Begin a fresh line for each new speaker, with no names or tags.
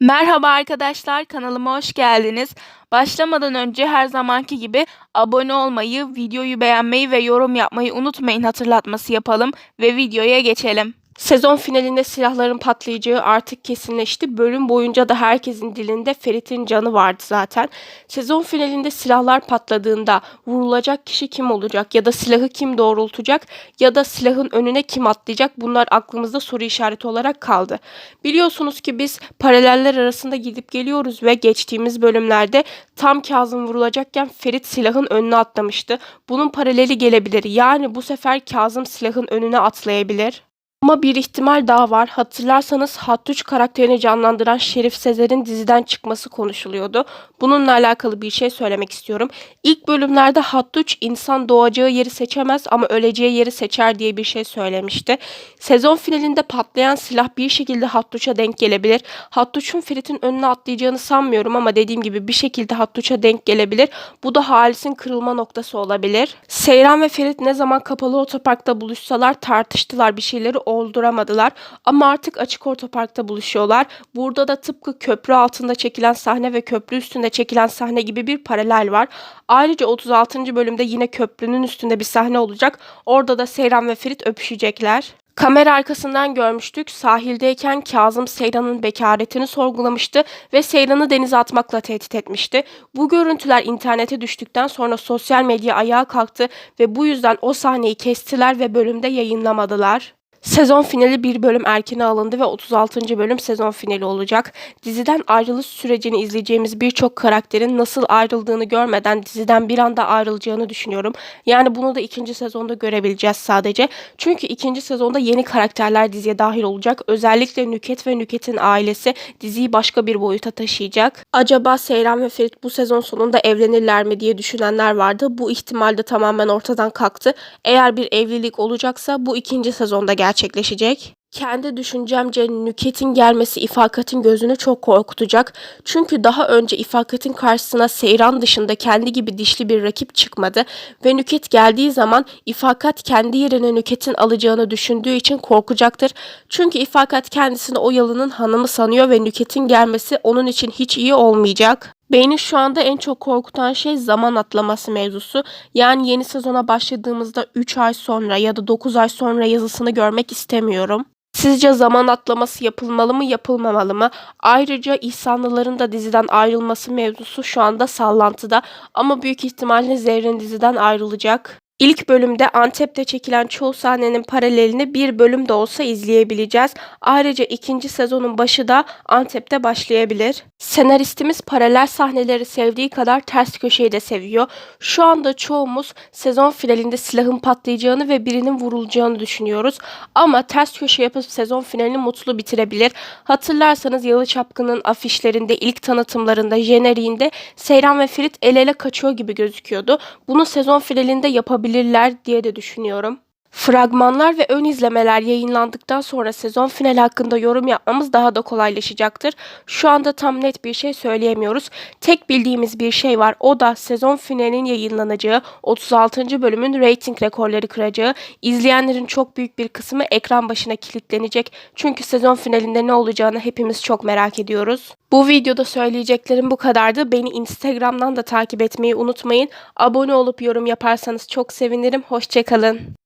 Merhaba arkadaşlar, kanalıma hoş geldiniz. Başlamadan önce her zamanki gibi abone olmayı, videoyu beğenmeyi ve yorum yapmayı unutmayın hatırlatması yapalım ve videoya geçelim. Sezon finalinde silahların patlayacağı artık kesinleşti. Bölüm boyunca da herkesin dilinde Ferit'in canı vardı zaten. Sezon finalinde silahlar patladığında vurulacak kişi kim olacak ya da silahı kim doğrultacak ya da silahın önüne kim atlayacak bunlar aklımızda soru işareti olarak kaldı. Biliyorsunuz ki biz paraleller arasında gidip geliyoruz ve geçtiğimiz bölümlerde tam Kazım vurulacakken Ferit silahın önüne atlamıştı. Bunun paraleli gelebilir. Yani bu sefer Kazım silahın önüne atlayabilir. Ama bir ihtimal daha var. Hatırlarsanız Hattuç karakterini canlandıran Şerif Sezer'in diziden çıkması konuşuluyordu. Bununla alakalı bir şey söylemek istiyorum. İlk bölümlerde Hattuç insan doğacağı yeri seçemez ama öleceği yeri seçer diye bir şey söylemişti. Sezon finalinde patlayan silah bir şekilde Hattuç'a denk gelebilir. Hattuç'un Ferit'in önüne atlayacağını sanmıyorum ama dediğim gibi bir şekilde Hattuç'a denk gelebilir. Bu da Halis'in kırılma noktası olabilir. Seyran ve Ferit ne zaman kapalı otoparkta buluşsalar tartıştılar bir şeyleri olduramadılar ama artık açık otoparkta buluşuyorlar. Burada da tıpkı köprü altında çekilen sahne ve köprü üstünde çekilen sahne gibi bir paralel var. Ayrıca 36. bölümde yine köprünün üstünde bir sahne olacak. Orada da Seyran ve Ferit öpüşecekler. Kamera arkasından görmüştük. Sahildeyken Kazım Seyran'ın bekaretini sorgulamıştı ve Seyran'ı denize atmakla tehdit etmişti. Bu görüntüler internete düştükten sonra sosyal medya ayağa kalktı ve bu yüzden o sahneyi kestiler ve bölümde yayınlamadılar. Sezon finali bir bölüm erkene alındı ve 36. bölüm sezon finali olacak. Diziden ayrılış sürecini izleyeceğimiz birçok karakterin nasıl ayrıldığını görmeden diziden bir anda ayrılacağını düşünüyorum. Yani bunu da ikinci sezonda görebileceğiz sadece. Çünkü ikinci sezonda yeni karakterler diziye dahil olacak. Özellikle Nüket ve Nüket'in ailesi diziyi başka bir boyuta taşıyacak. Acaba Seyran ve Ferit bu sezon sonunda evlenirler mi diye düşünenler vardı. Bu ihtimal de tamamen ortadan kalktı. Eğer bir evlilik olacaksa bu ikinci sezonda gerçekleşecek. Kendi düşüncemce Nüket'in gelmesi İfakat'in gözünü çok korkutacak. Çünkü daha önce İfakat'in karşısına Seyran dışında kendi gibi dişli bir rakip çıkmadı ve Nüket geldiği zaman İfakat kendi yerine Nüket'in alacağını düşündüğü için korkacaktır. Çünkü İfakat kendisini o yalının hanımı sanıyor ve Nüket'in gelmesi onun için hiç iyi olmayacak. Beni şu anda en çok korkutan şey zaman atlaması mevzusu. Yani yeni sezona başladığımızda 3 ay sonra ya da 9 ay sonra yazısını görmek istemiyorum. Sizce zaman atlaması yapılmalı mı yapılmamalı mı? Ayrıca İhsanlıların da diziden ayrılması mevzusu şu anda sallantıda ama büyük ihtimalle Zerrin diziden ayrılacak. İlk bölümde Antep'te çekilen çoğu sahnenin paralelini bir bölüm de olsa izleyebileceğiz. Ayrıca ikinci sezonun başı da Antep'te başlayabilir. Senaristimiz paralel sahneleri sevdiği kadar ters köşeyi de seviyor. Şu anda çoğumuz sezon finalinde silahın patlayacağını ve birinin vurulacağını düşünüyoruz. Ama ters köşe yapıp sezon finalini mutlu bitirebilir. Hatırlarsanız Yalı Çapkın'ın afişlerinde, ilk tanıtımlarında, jeneriğinde Seyran ve Ferit el ele kaçıyor gibi gözüküyordu. Bunu sezon finalinde yapabilir yapabilirler diye de düşünüyorum. Fragmanlar ve ön izlemeler yayınlandıktan sonra sezon finali hakkında yorum yapmamız daha da kolaylaşacaktır. Şu anda tam net bir şey söyleyemiyoruz. Tek bildiğimiz bir şey var. O da sezon finalinin yayınlanacağı, 36. bölümün reyting rekorları kıracağı, izleyenlerin çok büyük bir kısmı ekran başına kilitlenecek. Çünkü sezon finalinde ne olacağını hepimiz çok merak ediyoruz. Bu videoda söyleyeceklerim bu kadardı. Beni Instagram'dan da takip etmeyi unutmayın. Abone olup yorum yaparsanız çok sevinirim. Hoşçakalın.